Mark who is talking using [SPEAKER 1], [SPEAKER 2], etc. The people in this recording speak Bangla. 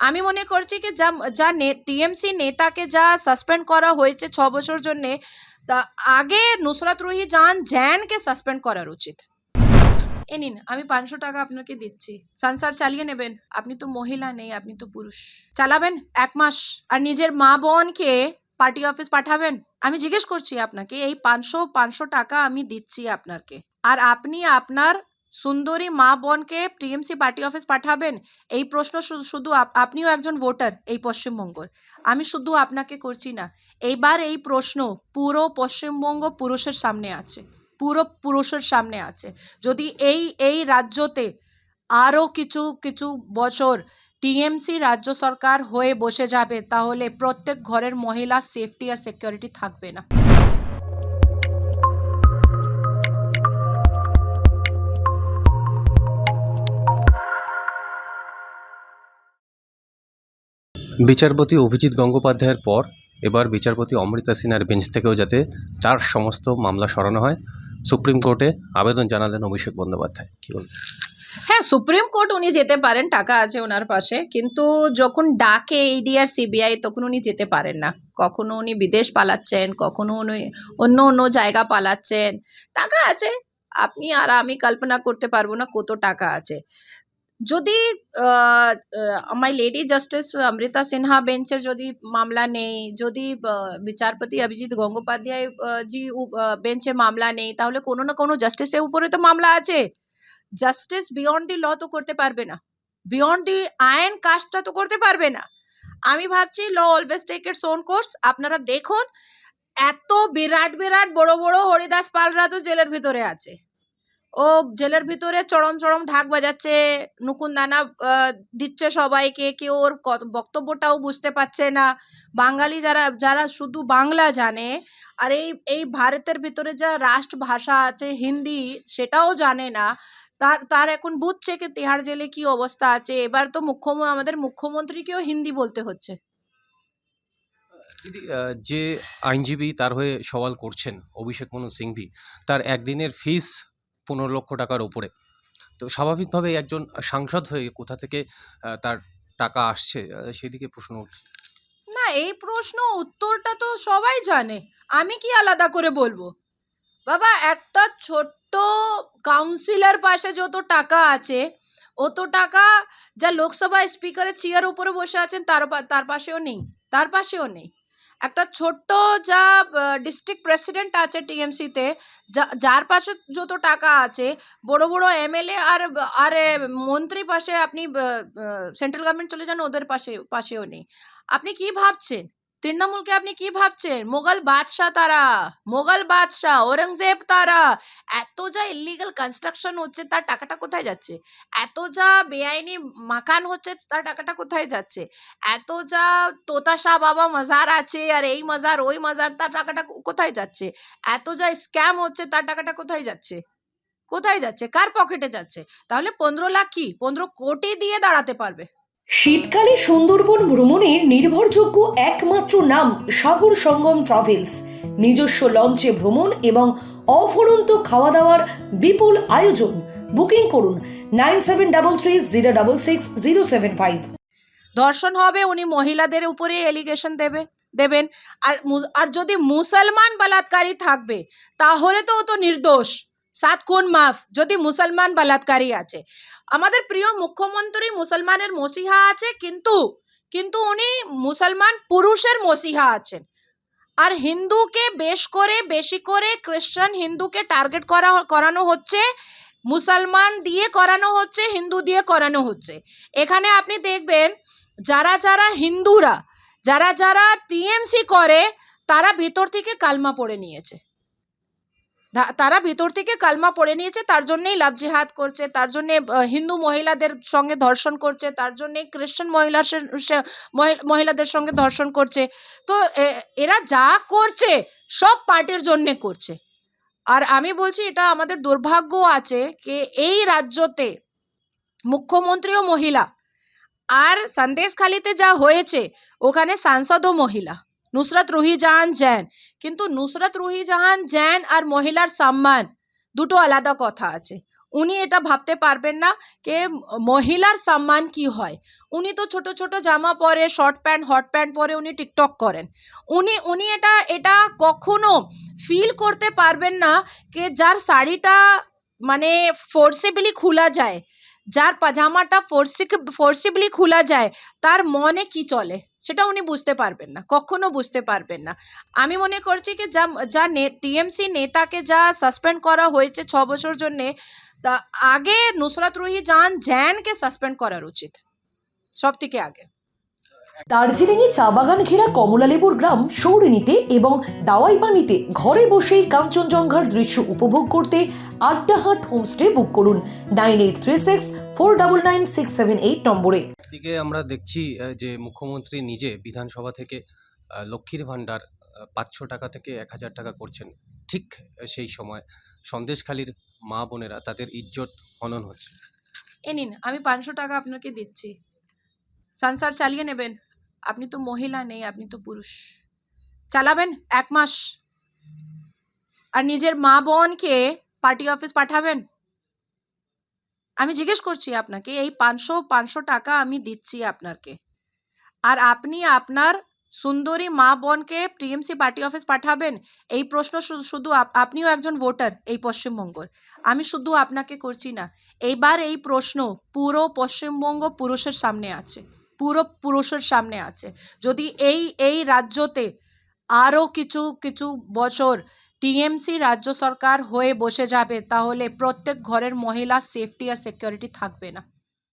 [SPEAKER 1] আমি মনে করছি কি, যা যা নে, টিএমসি নেতাকে যা সাসপেন্ড করা হয়েছে ছ বছর জন্যে, তা আগে নুসরাত রুহি জান জ্যানকে সাসপেন্ড করার উচিত। এ নিন, আমি পাঁচশো টাকা আপনাকে দিচ্ছি। সংসার চালিয়ে নেবেন। আপনি তো মহিলা নেই, আপনি তো পুরুষ। চালাবেন এক মাস। আর নিজের মা বোনকে পার্টি অফিস পাঠাবেন? আমি জিজ্ঞেস করছি আপনাকে, এই পাঁচশো পাঁচশো টাকা আমি দিচ্ছি আপনাকে। আর আপনি আপনার সুন্দরী মা বোনকে টিএমসি পার্টি অফিস পাঠাবেন? এই প্রশ্ন শুধু আপনিও একজন ভোটার এই পশ্চিমবঙ্গর। আমি শুধু আপনাকে করছি না, এইবার এই প্রশ্ন পুরো পশ্চিমবঙ্গ পুরুষের সামনে আছে, পুরো পুরুষের সামনে আছে। যদি এই এই রাজ্যতে আরও কিছু কিছু বছর টিএমসি রাজ্য সরকার হয়ে বসে যাবে, তাহলে প্রত্যেক ঘরের মহিলা সেফটি আর সিকিউরিটি থাকবে না।
[SPEAKER 2] বিচারপতি অভিজিৎ গঙ্গোপাধ্যায়ের পর এবার বিচারপতি অমৃতা সিনহার বেঞ্চ থেকেও যাতে তার সমস্ত মামলা সরানো হয়, সুপ্রিম কোর্টে আবেদন জানালেন অভিষেক বন্দ্যোপাধ্যায়। কী বলবেন?
[SPEAKER 1] হ্যাঁ সুপ্রিম কোর্ট উনি যেতে পারেন, টাকা আছে ওনার পাশে, কিন্তু যখন ডাকে ইডি আর সিবিআই তখন উনি যেতে পারেন না। কখনো উনি বিদেশ পালাচ্ছেন, কখনো উনি অন্য অন্য জায়গা পালাচ্ছেন। টাকা আছে, আপনি আর আমি কল্পনা করতে পারব না কত টাকা আছে। যদি my lady justice Amrita Sinha বেঞ্চের যদি মামলা নেই, যদি বিচারপতি অভিজিৎ গঙ্গোপাধ্যায় জি বেঞ্চে মামলা নেই, তাহলে কোনো না কোনো জাস্টিসের উপরে তো মামলা আছে। জাস্টিস বিয়ন্ড দি ল তো করতে পারবে না। বিয়ন্ড দি আইন কাজটা তো করতে পারবে না। আমি ভাবছি law always take its own course আপনারা দেখুন, এত বিরাট বিরাট বড় বড় হরিদাস পালরা তো জেলের ভিতরে আছে। ও জেলের ভিতরে চরম চরম ঢাক বাজাচ্ছে। নুকুন দানা দিচ্ছে সবাইকে। কেউ ওর বক্তব্যটাও বুঝতে পারছে না। বাঙালি যারা যারা শুধু বাংলা জানে, আর এই এই ভারতের ভিতরে যা রাষ্ট্রভাষা আছে, হিন্দি, সেটাও জানে না। তার তার এখন বুঝছে কি তিহাড় জেলে কি অবস্থা আছে। এবার তো মুখ্যম আমাদের মুখ্যমন্ত্রীকেও হিন্দি বলতে হচ্ছে।
[SPEAKER 2] যে আইনজীবী তার হয়ে সওয়াল করছেন, অভিষেক মনু সিংভি, তার একদিনের ফিস পনেরো লক্ষ টাকার ওপরে। তো স্বাভাবিকভাবেই একজন সাংসদ হয়ে কোথা থেকে তার টাকা আসছে সেদিকে প্রশ্ন উঠছে।
[SPEAKER 1] না, এই প্রশ্ন উত্তরটা তো সবাই জানে। আমি কি আলাদা করে বলব? বাবা, একটা ছোট্ট কাউন্সিলর পাশে যত টাকা আছে, অত টাকা যা লোকসভা স্পিকারের চেয়ার উপরে বসে আছেন, তার তার পাশেও নেই। তার পাশেও নেই। একটা ছোট্ট যা ডিস্ট্রিক্ট প্রেসিডেন্ট আছে টিএমসিতে যার পাশে যত টাকা আছে, বড় বড় এমএলএ আর আর মন্ত্রী পাশে আপনি সেন্ট্রাল গভর্নমেন্ট চলে যান, ওদের পাশে, পাশেও নেই। আপনি কি ভাবছেন? তৃণমূলকে আপনি কি ভাবছেন? মোগল বাদশাহ তারা, মোগল বাদশাহ, ঔরঙ্গজেব তারা, এত যা ইলিগাল কনস্ট্রাকশন হচ্ছে তার টাকাটা কোথায় যাচ্ছে? এত যা বেআইনি মাকান হচ্ছে তার টাকাটা কোথায় যাচ্ছে? এত যা তোতা শাহ বাবা মাজার আছে আর এই মাজার, ওই মাজার তার টাকাটা কোথায় যাচ্ছে? এত যা স্ক্যাম হচ্ছে তার টাকাটা কোথায় যাচ্ছে? কোথায় যাচ্ছে? কার পকেটে যাচ্ছে? তাহলে পনেরো লাখ কি? পনেরো কোটি দিয়ে দাঁড়াতে পারবে।
[SPEAKER 3] শীতকালে সুন্দরবন ভ্রমণের নির্ভরযোগ্য একমাত্র নাম সাগর সঙ্গম ট্রাভেলস। নিজস্ব লঞ্চে ভ্রমণ এবং অফুরন্ত খাওয়া দাওয়ার বিপুল আয়োজন। বুকিং করুন nine seven double three zero double six zero seven five.
[SPEAKER 1] ধর্ষণ হবে, উনি মহিলাদের উপরে এলিগেশন দেবে, দেবেন। আর আর যদি মুসলমান বলাৎকারী থাকবে, তাহলে তো ও তো নির্দোষ। সাত খুন মাফ, যদি মুসলমান বলাৎকারী আছে। আমাদের প্রিয় মুখ্যমন্ত্রী মুসলমানের মসিহা আছে, কিন্তু কিন্তু উনি মুসলমান পুরুষের মসিহা আছেন। আর হিন্দুকে বেশ করে, বেশি করে খ্রিস্টান হিন্দুকে টার্গেট করা, করানো হচ্ছে, মুসলমান দিয়ে করানো হচ্ছে, হিন্দু দিয়ে করানো হচ্ছে। এখানে আপনি দেখবেন, যারা যারা হিন্দুরা, যারা যারা টিএমসি করে, তারা ভিতর থেকে কালমা পড়ে নিয়েছে। তারা ভিতর থেকে কালমা পড়ে নিয়েছে, তার জন্যই লাভ জিহাদ করছে, তার জন্যে হিন্দু মহিলাদের সঙ্গে ধর্ষণ করছে, তার জন্যে খ্রিস্টান সে- মহিলাদের সঙ্গে ধর্ষণ করছে। তো এরা যা করছে, সব পার্টির জন্যে করছে। আর আমি বলছি, এটা আমাদের দুর্ভাগ্য আছে যে এই রাজ্যতে মুখ্যমন্ত্রীও মহিলা, আর সন্দেশখালিতে যা হয়েছে, ওখানে সাংসদও মহিলা। নুসরাত রুহি জাহান জ্যান কিন্তু নুসরাত রুহি জাহান জ্যান আর মহিলার সম্মান দুটো আলাদা কথা আছে। উনি এটা ভাবতে পারবেন না কে মহিলার সম্মান কি হয়। উনি তো ছোট ছোট জামা পরে, শর্ট প্যান্ট, হট প্যান্ট পরে উনি টিকটক করেন। উনি উনি এটা এটা কখনো ফিল করতে পারবেন না কে যার শাড়িটা মানে ফোর্সিবলি খোলা যায়, যার পাজামাটা ফোর্সি ফোর্সিবলি খোলা যায়, তার মনে কি চলে? সেটা উনি বুঝতে পারবেন না, কখনো বুঝতে পারবেন না। আমি মনে করছি কি, যা যা নে, টিএমসি নেতাকে যা সাসপেন্ড করা হয়েছে ছ বছর জন্যে, তা আগে নুসরাত রুহি জান জ্যানকে সাসপেন্ড করার উচিত সব থেকে আগে।
[SPEAKER 3] দার্জিলিংয়ে চা বাগান ঘেরা কমলালেবুর গ্রাম সৌরিনীতে এবং দাওয়াইপানিতে ঘরে বসেই কাঞ্চনজঙ্ঘার দৃশ্য উপভোগ করতে আড্ডাহাট হোমস্টে বুক করুন nine eight three six four double nine six seven eight নম্বরে।
[SPEAKER 2] একদিকে আমরা দেখছি যে মুখ্যমন্ত্রী নিজে বিধানসভা থেকে আহ, লক্ষ্মীর ভাণ্ডার পাঁচশো টাকা থেকে এক হাজার টাকা করছেন। ঠিক সেই সময় সন্দেশখালীর মা বোনেরা তাদের ইজ্জত হনন হচ্ছে।
[SPEAKER 1] এ নিন আমি পাঁচশো টাকা আপনাকে দিচ্ছি। সংসার চালিয়ে নেবেন? আপনি তো মহিলা নেই, আপনি তো পুরুষ। চালাবেন এক মাস। আর নিজের মা বোনকে পার্টি অফিস পাঠাবেন? আমি জিজ্ঞেস করছি আপনাকে, এই পাঁচশো পাঁচশো টাকা আমি দিচ্ছি আপনাকে। আর আপনি আপনার সুন্দরী মা বোনকে টিএমসি পার্টি অফিস পাঠাবেন? এই প্রশ্ন শুধু আপনিও একজন ভোটার এই পশ্চিমবঙ্গর। আমি শুধু আপনাকে করছি না। এইবার এই প্রশ্ন পুরো পশ্চিমবঙ্গ পুরুষের সামনে আছে। পুরো পুরুষের সামনে আছে। যদি এই এই রাজ্যতে আরও কিছু কিছু বছর টিএমসি রাজ্য সরকার হয়ে বসে যাবে, তাহলে প্রত্যেক ঘরের মহিলা সেফটি আর সিকিউরিটি থাকবে না।